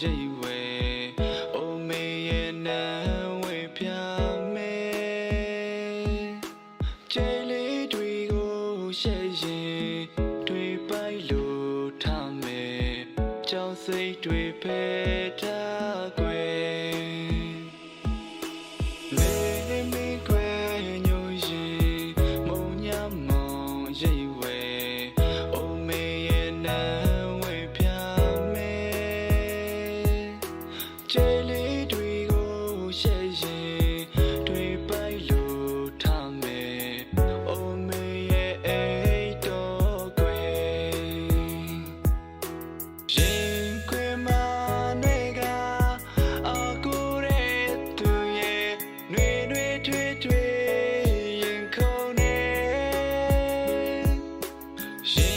ရိတ်ဝဲအိုမေရဲ့နံဝေပြမဲကျဲလေးတွေကိုရှက်ရင်တွေပိုက်လို့ထားမယ်ကြောင်စိတ်တွေဖယ်ထားကွယ် She